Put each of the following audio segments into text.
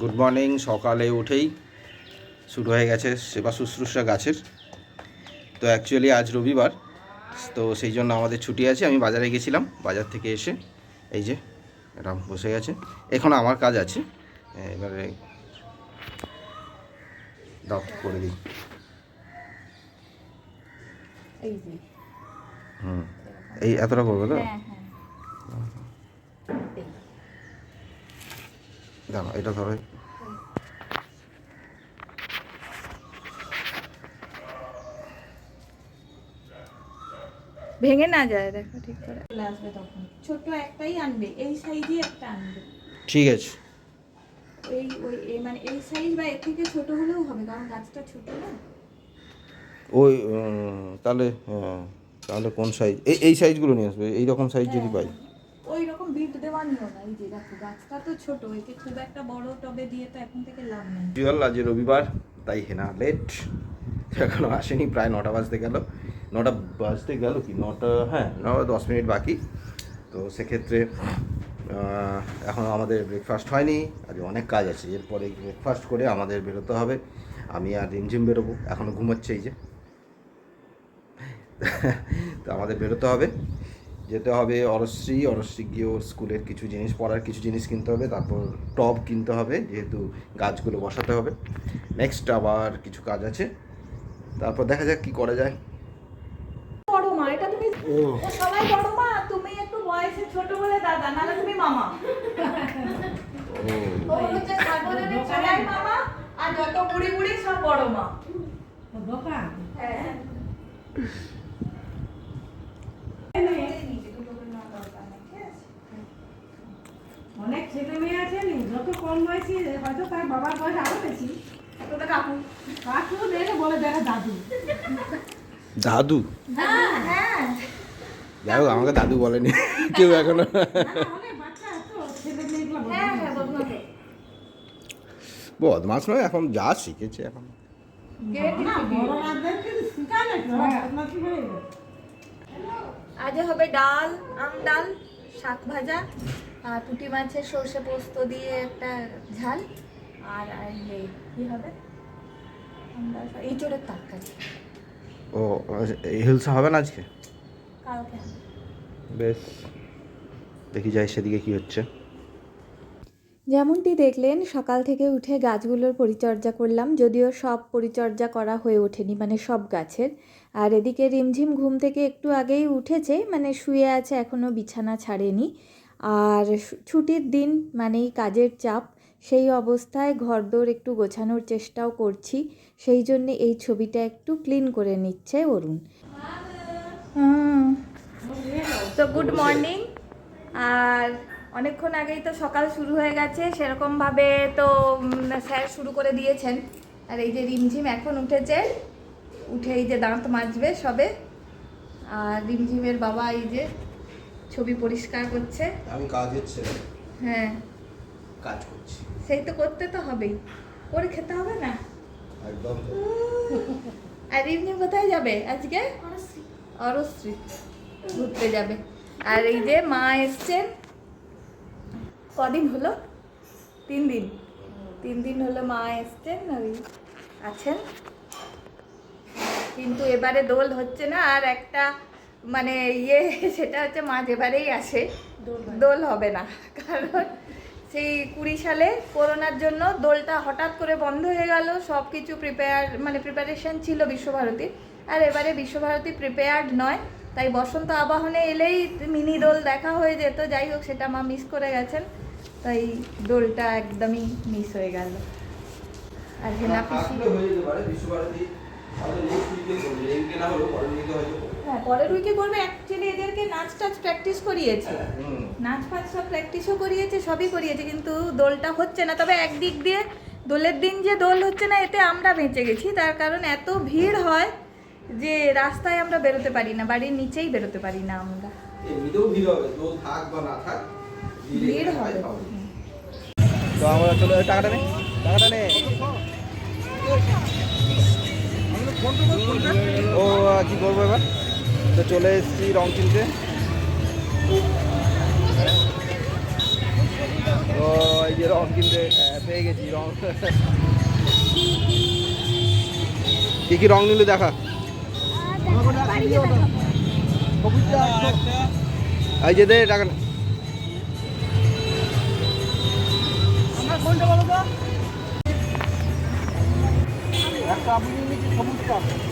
Good morning সকালে উঠেই শুরু হয়ে গেছে সেবা শুশ্রূষা গাছের। তো অ্যাকচুয়ালি আজ রবিবার তো সেই জন্য আমাদের ছুটি আছে আমি বাজারে গেছিলাম বাজার থেকে এসে এই যে এটা বসে গেছে। এখন আমার কাজ আছে এবারে দাও করে দিই। হুম এই এতটা করবে তো? হ্যাঁ হ্যাঁ। দাঁড়া এটা ধরো। ভেঙে না যায় দেখো ঠিক করে। আসবে তখন। ছোট একটাই আনবে এই সাইজে একটা আনবে। ঠিক আছে। এই ওই এ- মানে এই সাইজ বা এর থেকে ছোট হলেও হবে কারণ গাছটা ছোট না। ওই তাহলে হ্যাঁ, তাহলে কোন সাইজ? এই এই সাইজগুলো নিয়ে আসবে এই রকম সাইজ যদি পাই। ওই রকম বিট দেওয়া নিও না এই যে দেখো গাছটা তো ছোট একে খুব একটা বড় টবে দিয়ে তো এখন থেকে লাভ নেই। জুয়াল আজ রবিবার তাই হেনা লেট এখনও আসেনি প্রায় নটা বাজতে গেল। নটা বাজতে গেল কি? নটা হ্যাঁ নটা দশ মিনিট বাকি। তো সেক্ষেত্রে এখনও আমাদের ব্রেকফাস্ট হয়নি। আজ অনেক কাজ আছে। এরপরে ব্রেকফাস্ট করে আমাদের বেরোতে হবে। আমি আর রিমঝিম বেরোবো। এখনও ঘুমাচ্ছে এই যে। তো আমাদের বেরোতে হবে। যেতে হবে অরশ্রী। অরশ্রী গিয়ে ওর স্কুলের কিছু জিনিস, পড়ার কিছু জিনিস কিনতে হবে। তারপর টব কিনতে হবে, যেহেতু গাছগুলো বসাতে হবে। নেক্সট আবার কিছু কাজ আছে। তারপর দেখা যাক কি করা যায়। ও। সবাই বড় মা তুমি একটু বয়সে ছোট বলে দাদা নাহলে তুমি মামা। ও। হচ্ছে সাগরের সবাই মামা আর যত বুড়ি বুড়ি সব বড় মা। হ্যাঁ। অনেক ছেলে মেয়ে আছে নি যত কম বয়সী হয়তো তার বাবার বয়স আরও বেশি। কাকু? কাকু দেখে বলে দেখা দাদু। দাদু? হ্যাঁ হ্যাঁ। যাই হোক আমাকে দাদু বলেনি। কেউ এখনও বদমাস নয় এখন যা শিখেছে এখন। আজ হবে ডাল আম ডাল শাক ভাজা আর পুঁটি মাছের সর্ষে পোস্ত দিয়ে একটা ঝাল আর আর কি হবে? শাক- এঁচোড়ের তরকারি। ও হিলসা হবে না আজকে? কালকে। বেশ দেখি যাই সেদিকে কি হচ্ছে। যেমনটি দেখলেন সকাল থেকে উঠে গাছগুলোর পরিচর্যা করলাম যদিও সব পরিচর্যা করা হয়ে ওঠেনি মানে সব গাছের। আর এদিকে রিমঝিম ঘুম থেকে একটু আগেই উঠেছে মানে শুয়ে আছে এখনও বিছানা ছাড়েনি। আর ছুটির দিন মানেই কাজের চাপ সেই অবস্থায় ঘরদোর একটু গোছানোর চেষ্টাও করছি সেই জন্যে এই ছবিটা একটু ক্লিন করে নিচ্ছে অরুণ। তো গুড মর্নিং আর অনেকক্ষণ আগেই তো সকাল শুরু হয়ে গেছে সেরকমভাবে তো স্যার শুরু করে দিয়েছেন। আর এই যে রিমঝিম এখন উঠেছে উঠে এই যে দাঁত মাজবে সবে। আর রিমঝিমের বাবা এই যে ছবি পরিষ্কার করছে। আমি কাজের ছেলে হ্যাঁ। কাজ করছি। সেই তো করতে তো হবেই। করে খেতে হবে না? একদম। আর রিমঝিম কোথায় যাবে আজকে? অরশ্রী ঘুরতে যাবে। আর এই যে মা এসছেন। কদিন হলো? তিন দিন। তিন দিন হলো মা এসছেন ওই আছেন। কিন্তু এবারে দোল হচ্ছে না আর একটা মানে ইয়ে সেটা হচ্ছে মা যেবারেই আসে দোল হবে না। কারণ সেই কুড়ি সালে করোনার জন্য দোলটা হঠাৎ করে বন্ধ হয়ে গেল সব কিছু প্রিপেয়ার মানে প্রিপারেশন ছিল বিশ্বভারতী আর এবারে বিশ্বভারতী প্রিপেয়ার্ড নয় তাই বসন্ত আবাহনে এলেই মিনি দোল দেখা হয়ে যেত। যাই হোক সেটা মা মিস করে গেছেন তাই দোলটা একদমই মিস হয়ে গেল। আর হেনা পিসি হয়ে পরের উইকে করবে। হ্যাঁ পরের উইকে করবে। অ্যাকচুয়ালি এদেরকে নাচ টাচ প্র্যাকটিস করিয়েছে। নাচ ফাচ সব প্র্যাকটিসও করিয়েছে সবই করিয়েছে কিন্তু দোলটা হচ্ছে না। তবে একদিক দিয়ে দোলের দিন যে দোল হচ্ছে না এতে আমরা বেঁচে গেছি। তার কারণ এত ভিড় হয় যে রাস্তায় আমরা বেরোতে পারি না বাড়ির নিচেই বেরোতে পারি না আমরা। ভিড় হবে দোল থাক বা না থাক ভিড় হবে। তো আমরা চলে টাকাটা নে টাকাটা নে। ও কি করব এবার? তো চলে এসেছি রং কিনতে তো এই যে রং কিনতে পেয়ে গেছি রং। কি কি রং নিলে দেখা? এই যে দে টাকা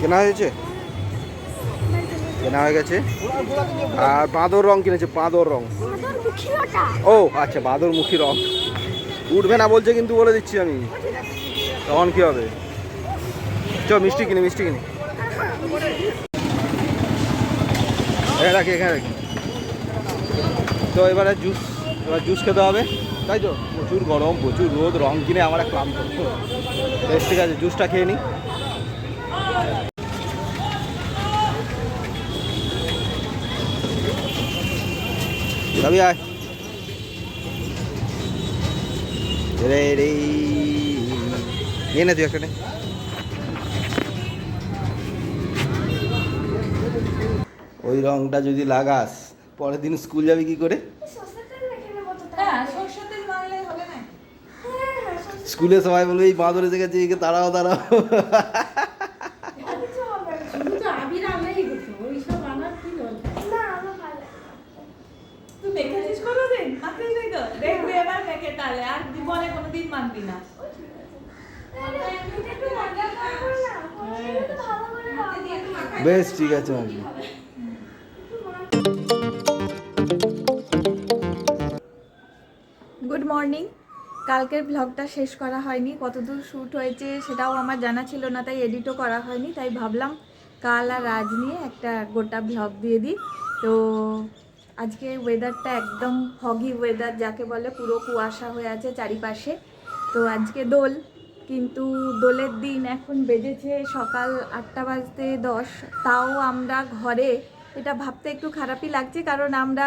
কেনা হয়েছে? কেনা হয়ে গেছে। আর বাঁদর রং কিনেছে, বাঁদর রং। ও আচ্ছা বাঁদর মুখী রং। উঠবে না বলছে, কিন্তু বলে দিচ্ছি আমি। তখন কি হবে? চ মিষ্টি কিনে মিষ্টি কিনে। এখানে রাখি এখানে রাখি। তো এবারে জুস এবার জুস খেতে হবে। তাই তো? প্রচুর গরম, প্রচুর রোদ, রং কিনে আমার ক্লান্ত। বেশ, ঠিক আছে জুসটা খেয়ে নিই। যাবি আয়। রে রে। নিয়ে নে তুই একটা ওই রংটা যদি লাগাস পরের দিন স্কুল যাবি কি করে? হ্যাঁ স্কুলে সবাই বলবে এই বাঁদর এসে গেছে একে তাড়াও তাড়াও শুধু তো। আবির কালকের ব্লগটা শেষ করা হয়নি, কতদূর শ্যুট হয়েছে সেটাও আমার জানা ছিল না, তাই এডিটও করা হয়নি, তাই ভাবলাম কাল আর রাজ নিয়ে একটা গোটা ব্লগ দিয়ে দিই। তো আজকে ওয়েদারটা একদম হগি ওয়েদার যাকে বলে পুরো কুয়াশা হয়ে আছে চারিপাশে। তো আজকে দোল, কিন্তু দোলের দিন এখন বেজেছে সকাল আটটা বাজতে দশ, তাও আমরা ঘরে এটা ভাবতে একটু খারাপই লাগছে, কারণ আমরা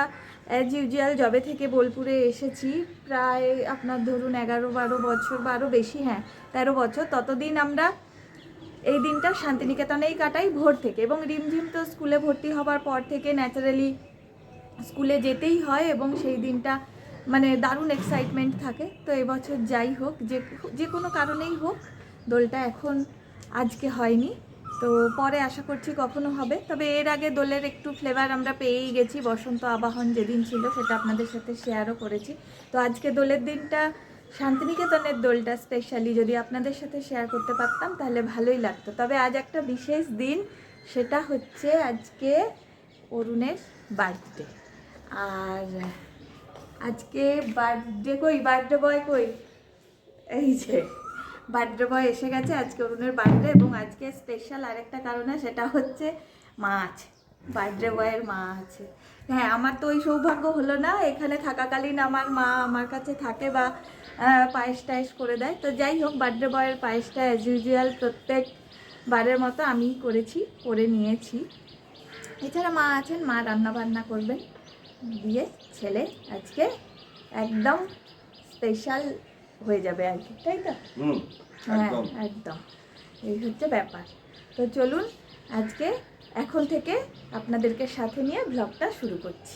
অ্যাজ ইউজুয়াল জবে থেকে বোলপুরে এসেছি, প্রায় আপনার ধরুন এগারো, বারো বছর বা আরও বেশি হ্যাঁ তেরো বছর, ততদিন আমরা এই দিনটা শান্তিনিকেতনেই কাটাই ভোর থেকে এবং রিমঝিম তো স্কুলে ভর্তি হবার পর থেকে ন্যাচারালি স্কুলে যেতেই হয় এবং সেই দিনটা মানে দারুণ এক্সাইটমেন্ট থাকে। তো এবছর যাই হোক, যে যে কোনো কারণেই হোক, দোলটা এখন আজকে হয়নি। তো পরে আশা করছি কখনো হবে। তবে এর আগে দোলের একটু ফ্লেভার আমরা পেয়েই গেছি, বসন্ত আবাহন যেদিন ছিল সেটা আপনাদের সাথে শেয়ারও করেছি। তো আজকে দোলের দিনটা, শান্তিনিকেতনের দোলটা স্পেশালি যদি আপনাদের সাথে শেয়ার করতে পারতাম তাহলে ভালোই লাগতো। তবে আজ একটা বিশেষ দিন, সেটা হচ্ছে আজকে অরুণের বার্থডে আর আজকে বার্থডে কই? বার্থডে বয় কই? এই যে। বার্থডে বয় এসে গেছে, আজকে অরুণের বার্থডে এবং আজকে স্পেশাল আরেকটা কারণে সেটা হচ্ছে মাছ বার্থডে বয়ের মা আছে। হ্যাঁ আমার তো ওই সৌভাগ্য হলো না, এখানে থাকাকালীন আমার মা আমার কাছে থাকে বা পায়েস টায়েস করে দেয়। তো যাই হোক, বার্থডে বয়ের পায়েসটা অ্যাজ ইউজুয়াল প্রত্যেক বারের মতো আমিই করেছি, করে নিয়েছি। এছাড়া মা আছেন, মা রান্না বান্না করবেন। দিয়ে ছেলে আজকে একদম স্পেশাল হয়ে যাবে আর কি তাই তো? হ্যাঁ একদম। এই হচ্ছে ব্যাপার। তো চলুন আজকে এখন থেকে আপনাদেরকে সাথে নিয়ে ব্লগটা শুরু করছি।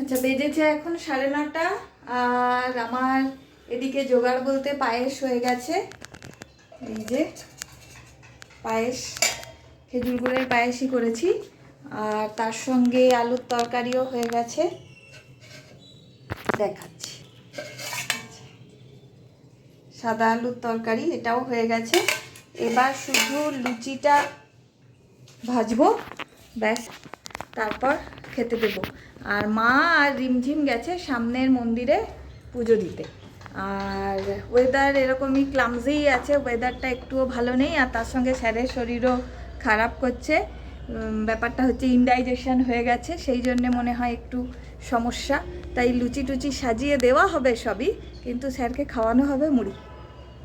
আচ্ছা বেজেছে এখন সাড়ে নটা আর আমার এদিকে জোগাড় বলতে পায়েস হয়ে গেছে। এই যে পায়েস খেজুর গুড়ের পায়েসই করেছি আর তার সঙ্গে আলুর তরকারিও হয়ে গেছে। দেখাচ্ছি। সাদা আলুর তরকারি, এটাও হয়ে গেছে। এবার শুধু লুচিটা ভাজবো, ব্যাস, তারপর খেতে দেবো। আর মা আর রিমঝিম গেছে সামনের মন্দিরে পুজো দিতে। আর ওয়েদার এরকমই ক্লামজেই আছে ওয়েদারটা একটুও ভালো নেই, আর তার সঙ্গে স্যারের শরীরও খারাপ করছে। ব্যাপারটা হচ্ছে ইনডাইজেশন হয়ে গেছে, সেই জন্যে মনে হয় একটু সমস্যা। তাই লুচি টুচি সাজিয়ে দেওয়া হবে সবই কিন্তু স্যারকে খাওয়ানো হবে মুড়ি।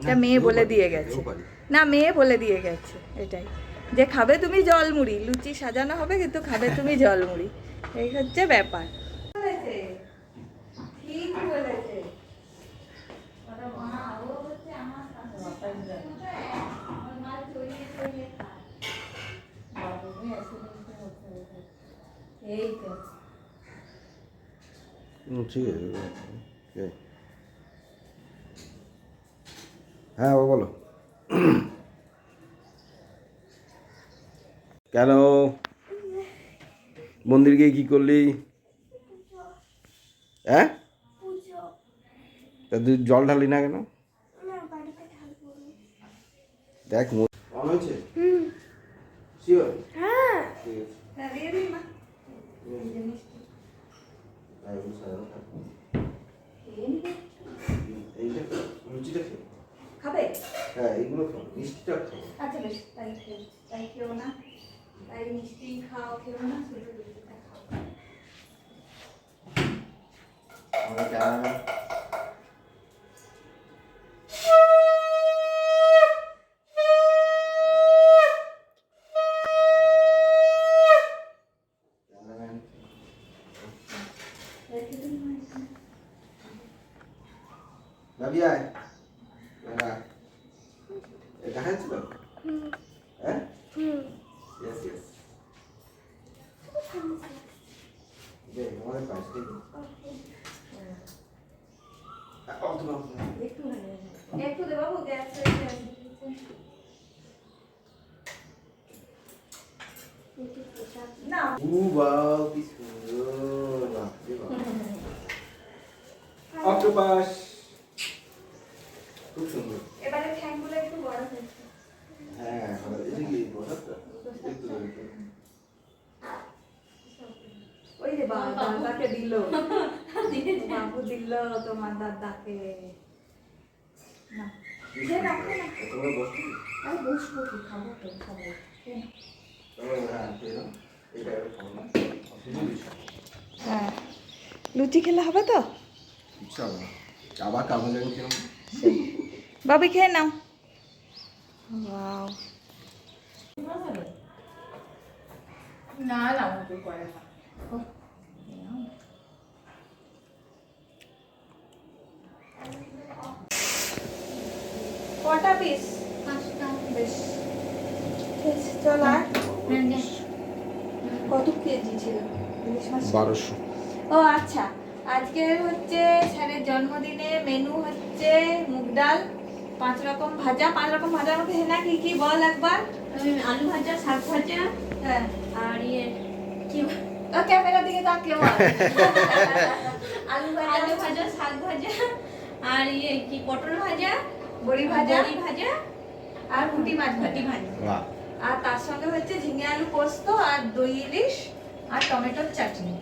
এটা মেয়ে বলে দিয়ে গেছে। না মেয়ে বলে দিয়ে গেছে এটাই। যে খাবে তুমি জল মুড়ি লুচি সাজানো হবে কিন্তু খাবে তুমি জল মুড়ি। এই হচ্ছে ব্যাপার। ঠিক বলেছে। এই তো। ঠিক আছে। হ্যাঁ বাবা বলো কেন মন্দির গিয়ে কি করলি হ্যাঁ তা তুই জল ঢালি না কেন দেখ হয়েছে হ্যাঁ লুচিটা খেয়ে খাবে? আচ্ছা বেশ তাই তাই খেও না তাই মিষ্টি খাও খেও না শুধু লুচিটা খাও আমরা একটু একটু দে বাবু গ্যাস না ও বাও কি সুন্দর। বাপরে অক্টোপাস খুব সুন্দর এবারে ঠ্যাংগুলো একটু বড় হয়েছে হ্যাঁ ভালো এটা কি বসাতে একটু একটু ওই যে বা- দাদাকে দিল বাবু দিল তোমার দাদাকে না খেয়ে নাও, খেয়ে নাও। তোমরা বসো আরে বসবো কি খাব তো খাব খেয়ে নাও। তোমরা হ্যাঁ খেয়ে নাও এটা একটা খাও না অসুবিধা কিছু নেই। হ্যাঁ লুচি হবে তো? বাবি খেয়ে নাও। না না করে না। কটা পিস বেশ। বেশ চল আর। কত কেজি ছিল? বারোশো। ও আচ্ছা। আজকের হচ্ছে স্যারের জন্মদিনে মেনু হচ্ছে মুগ ডাল পাঁচ রকম ভাজা। পাঁচ রকম ভাজার মধ্যে হেনা কি কি বল একবার? আলু ভাজা শাক ভাজা। হ্যাঁ। আর ইয়ে কি ও ক্যামেরার দিকে তাকিয়ে বল। আলু ভাজা আলু ভাজা শাক ভাজা। আর ইয়ে কি পটল ভাজা বড়ি ভাজা। বড়ি ভাজা। আর পুঁটি মাছ ভাটি ভাজা ভাজা আর তার সঙ্গে হচ্ছে ঝিঙে আলু পোস্ত আর দই ইলিশ আর টমেটোর চাটনি।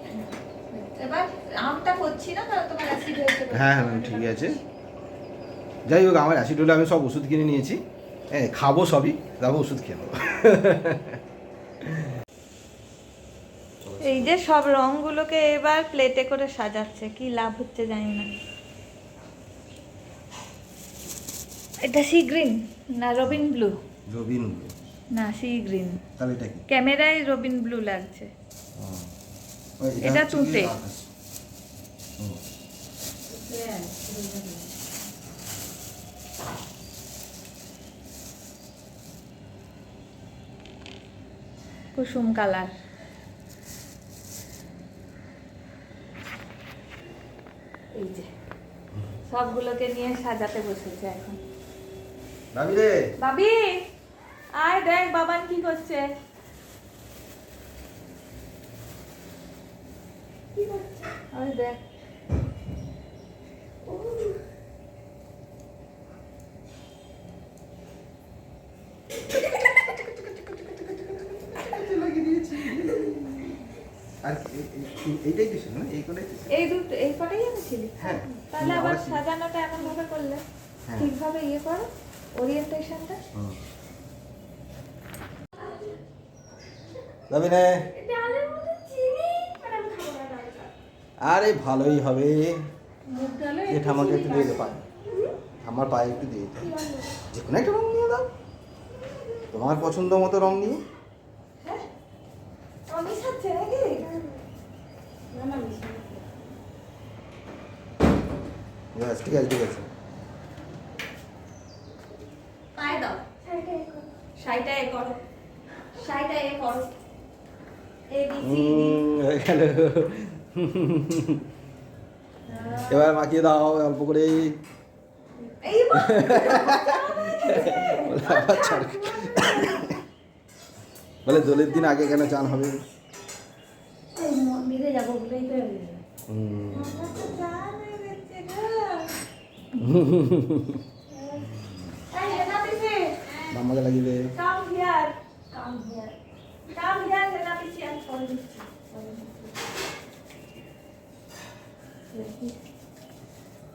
এবার আমটা করছি না কারণ তোমার অ্যাসিড হয়েছে বলে। হ্যাঁ হ্যাঁ ঠিক আছে। যাই হোক আমার অ্যাসিড হলে আমি সব ওষুধ কিনে নিয়েছি। হ্যাঁ খাব সবই তারপর ওষুধ খেয়ে নেব। এই যে সব রংগুলোকে এবার প্লেটে করে সাজাচ্ছে কি লাভ হচ্ছে জানি না। এটা সি গ্রিন না রবিন ব্লু রবিন না সি গ্রিন তাহলে এটা কি? ক্যামেরায় রবিন ব্লু লাগছে। এটা তুঁতে। কুসুম কালার এই যে সবগুলোকে নিয়ে সাজাতে বসেছে এখন। ভাবি রে। বাবি আয় দেখ বাবান কি করছে। আয় দেখ। আর এ- এ- এ- এইটাই তো ছিল না? এই কোটাই এই দুটো এই কটাই এনেছিলি হ্যাঁ। তাহলে আবার সাজানোটা এমন ভাবে করলে? হ্যাঁ। ঠিকভাবে ইয়ে করো ওরিয়েন্টেশনটা হুম। ভাবি রে আরে ভালোই হবে। যে ঠামাকে একটু দিয়ে পায়ে। আমার পায়ে একটু দিয়ে দিতে যে কোনো একটা রং নিয়ে দাও। তোমার পছন্দ মতো রং নিয়ে। হ্যাঁ? ঠিক আছে ঠিক আছে। পায়ে দাও। শাড়িটা এ করো। শাড়িটা এ করো। A B C D um, গেল। এবার মাখিয়ে দাও অল্প করে বলে দোলের দিন আগে কেন চান হবে মামাকে লাগিয়ে দে come here come here come here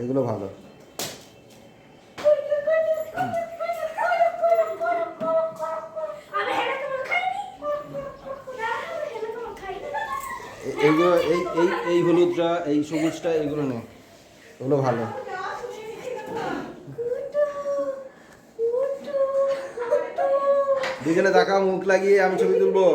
এগুলো ভালো। এইগুলো, এই এই এই হলুদটা, এই সবুজটা, এগুলো নে। এগুলো ভালো। দুজনে দেখা মুখ লাগিয়ে আমি ছবি তুলবো।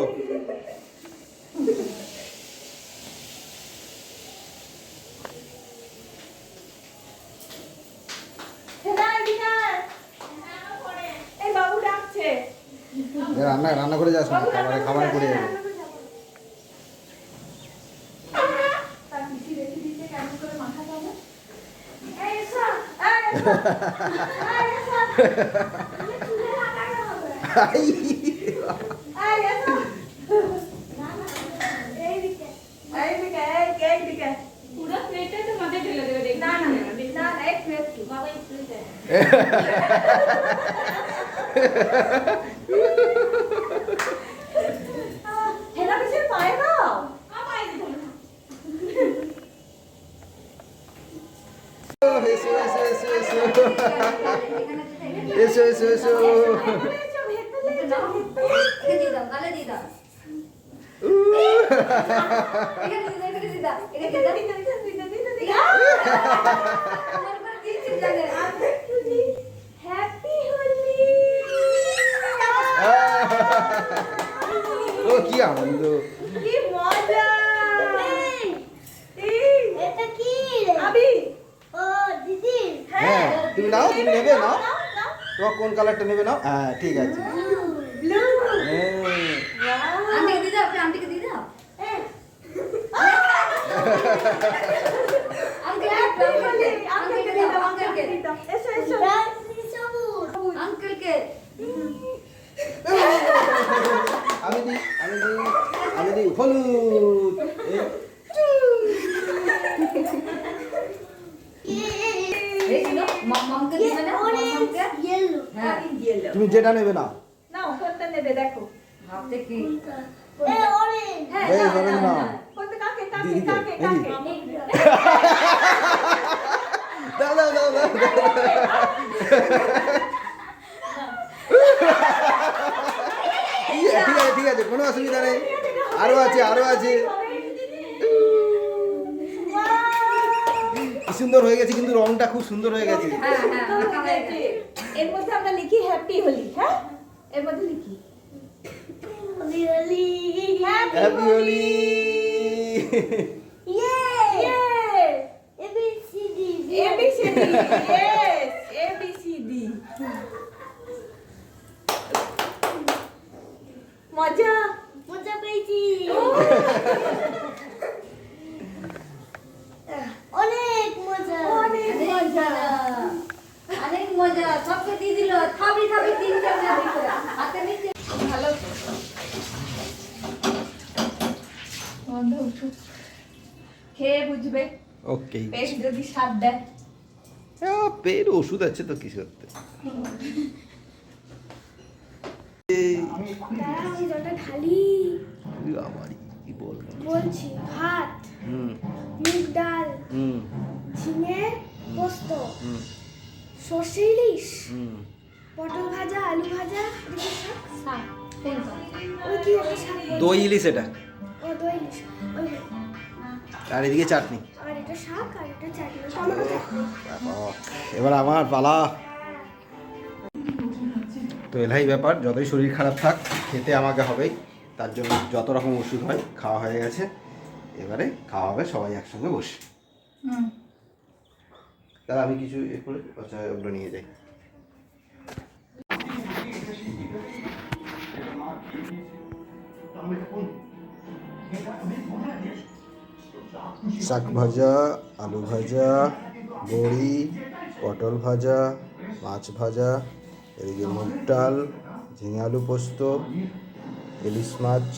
Isso, isso, isso, isso. এসো এসো এসো। ও কি আনন্দ। তোমার কোন কালারটা নেবে না হ্যাঁ ঠিক আছে। আন্টিকে দিয়ে দাও আন্টিকে দিয়ে দাও। হ্যাঁ। ना এর মধ্যে আমরা লিখি হ্যাপি হোলি হ্যাঁ? এর মধ্যে লিখি। হ্যাপি হোলি মজা? মজা পেয়েছি। অনেক মজা। অনেক মজা। অনেক মজা সবকে দিয়ে দিল থাবি থাবি তিন চারটা দিল হাতে নিচে। ভালো খেয়ে বুঝবে। ওকে। পেট যদি স্বাদ দেয়। পেট ওষুধ আছে তো কিছু করতে বলব। বলছি ভাত হুম। মুগ ডাল হুম। ঝিঙে পোস্ত। হুম। সর্ষে ইলিশ? পটল ভাজা আলু ভাজা শাক? শাক কোন শাক? ওই কি ওটা শাক দই ইলিশ এটা? ও দই ইলিশ। আর এদিকে চাটনি? আর এটা শাক আর এটা চাটনি টমেটো চাটনি। এবার আমার পালা। তো এলাই ব্যাপার যতই শরীর খারাপ থাক খেতে আমাকে হবেই। তার জন্য যত রকম ওষুধ হয় খাওয়া হয়ে গেছে। এবারে খাওয়া হবে সবাই একসঙ্গে বসে। তাহলে আমি কিছু এ করে আচ্ছা ওগুলো নিয়ে যাই। শাক ভাজা আলু ভাজা বড়ি পটল ভাজা মাছ ভাজা এদিকে মুগ ডাল ঝিঙে আলু পোস্ত ইলিশ মাছ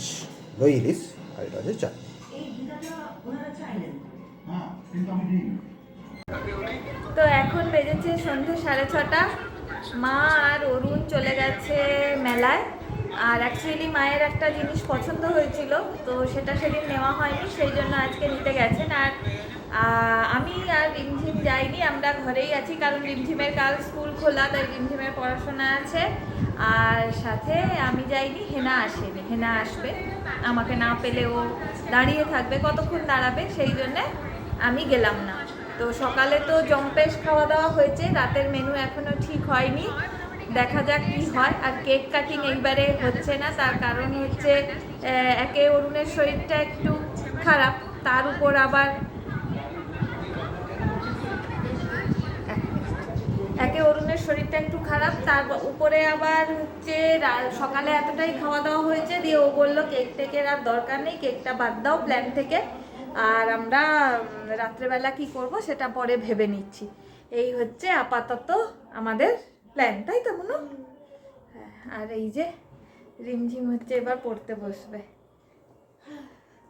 দই ইলিশ আর এটা হচ্ছে চাটনি। তো এখন বেজেছে সন্ধ্যে সাড়ে ছটা। মা আর অরুণ চলে গেছে মেলায়। আর অ্যাকচুয়ালি মায়ের একটা জিনিস পছন্দ হয়েছিল, তো সেটা সেদিন নেওয়া হয়নি, সেই জন্য আজকে নিতে গেছেন। আর আমি আর রিমঝিম যাইনি, আমরা ঘরেই আছি, কারণ রিমঝিমের কাল স্কুল খোলা, তাই রিমঝিমের পড়াশোনা আছে। আর সাথে আমি যাইনি, হেনা আসেনি, হেনা আসবে। আমাকে না পেলে ও দাঁড়িয়ে থাকবে, কতক্ষণ দাঁড়াবে, সেই জন্যে আমি গেলাম না। তো সকালে তো জম্পেশ খাওয়া দাওয়া হয়েছে, রাতের মেনু এখনও ঠিক হয়নি। দেখা যাক কি হয়। আর কেক কাটিং এইবারে হচ্ছে না, তার কারণ হচ্ছে একে অরুণের শরীরটা একটু খারাপ, তার উপর আবার একে অরুণের শরীরটা একটু খারাপ, তার উপরে আবার হচ্ছে সকালে এতটাই খাওয়া দাওয়া হয়েছে, দিয়ে ও বলল কেক টেকের আর দরকার নেই কেকটা বাদ দাও প্ল্যান থেকে। আর আমরা রাত্রেবেলা কি করব সেটা পরে ভেবে নিচ্ছি। এই হচ্ছে আপাতত আমাদের প্ল্যান তাই তো মনু? হ্যাঁ আর এই যে রিমঝিম হচ্ছে এবার পড়তে বসবে।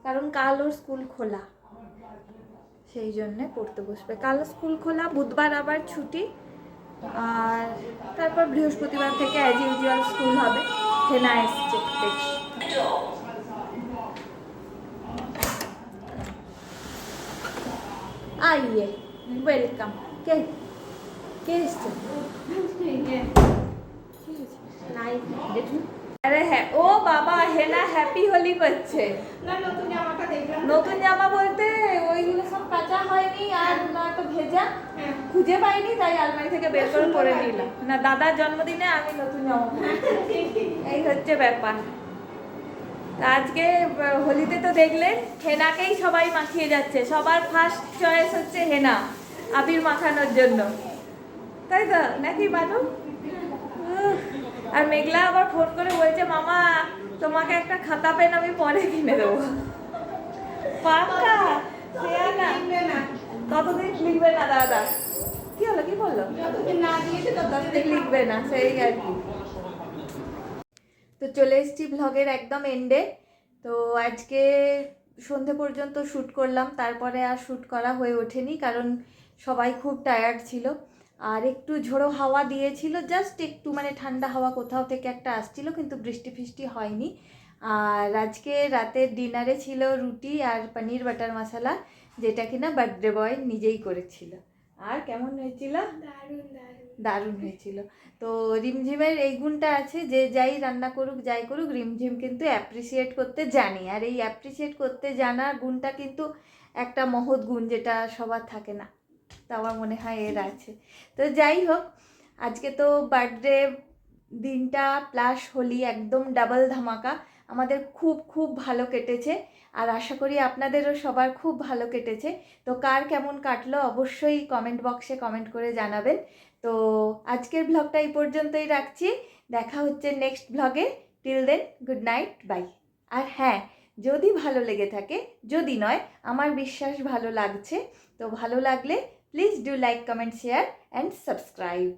কারণ কাল ওর স্কুল খোলা। সেই জন্যে পড়তে বসবে। কাল স্কুল খোলা, বুধবার আবার ছুটি। আর তারপর বৃহস্পতিবার থেকে অ্যাজ ইউজুয়াল স্কুল হবে। হেনা এসছে কে কে এসছে নাই আরে হ্যাঁ ও বাবা হেনা হ্যাপি হোলি করছে। না নতুন জামা বলতে ওইগুলো সব কাঁচা হয়নি আর নয়তো ভেজা। হ্যাঁ। খুঁজে পাইনি তাই আলমারি থেকে বের করে পরে নিলাম। না দাদার জন্মদিনে আমি নতুন জামা। এই হচ্ছে ব্যাপার। তা আজকে হোলিতে তো দেখলেন হেনাকেই সবাই মাখিয়ে যাচ্ছে। সবার ফার্স্ট চয়েস হচ্ছে হেনা আবির মাখানোর জন্য। তাই তো? নাকি মানু আর মেঘলা আবার ফোন করে বলছে মামা তোমাকে একটা খাতা পেন আমি পরে কিনে দেবো। শেয়ানা ততদিন লিখবে না দাদা। কি হলো? কি বলল? না দিয়েছে ততদিন লিখবে না সেই আর কি। তো চলে এসেছি ব্লগের একদম এন্ডে তো আজকে সন্ধে পর্যন্ত শ্যুট করলাম, তারপরে আর শ্যুট করা হয়ে ওঠেনি কারণ সবাই খুব টায়ার্ড ছিল। আর একটু ঝোড়ো হাওয়া দিয়েছিল জাস্ট একটু মানে ঠান্ডা হাওয়া কোথাও থেকে একটা আসছিল, কিন্তু বৃষ্টি ফিষ্টি হয়নি। আর আজকে রাতের ডিনারে ছিল রুটি আর পনির বাটার মশলা, যেটা কিনা বার্থডে বয় নিজেই করেছিল। আর কেমন হয়েছিল? দারুণ দারুণ। দারুণ হয়েছিল। তো রিমঝিমের এই গুণটা আছে যে যাই রান্না করুক, যাই করুক, রিমঝিম কিন্তু অ্যাপ্রিসিয়েট করতে জানি। আর এই অ্যাপ্রিসিয়েট করতে জানা গুণটা কিন্তু একটা মহৎ গুণ যেটা সবার থাকে না। তো আমার মনে হয় এর আছে। তো যাই হোক, আজকে তো বার্থডে দিনটা প্লাস হোলি একদম ডাবল ধামাকা। আমাদের খুব খুব ভালো কেটেছে। আর আশা করি আপনাদেরও সবার খুব ভালো কেটেছে। তো কার কেমন কাটলো অবশ্যই কমেন্ট বক্সে কমেন্ট করে জানাবেন। তো আজকের ব্লগটা এই পর্যন্তই রাখছি। দেখা হচ্ছে নেক্সট ব্লগে till then good night bye আর হ্যাঁ যদি ভালো লেগে থাকে, যদি নয়, আমার বিশ্বাস ভালো লাগছে, তো ভালো লাগলে please do like comment share and subscribe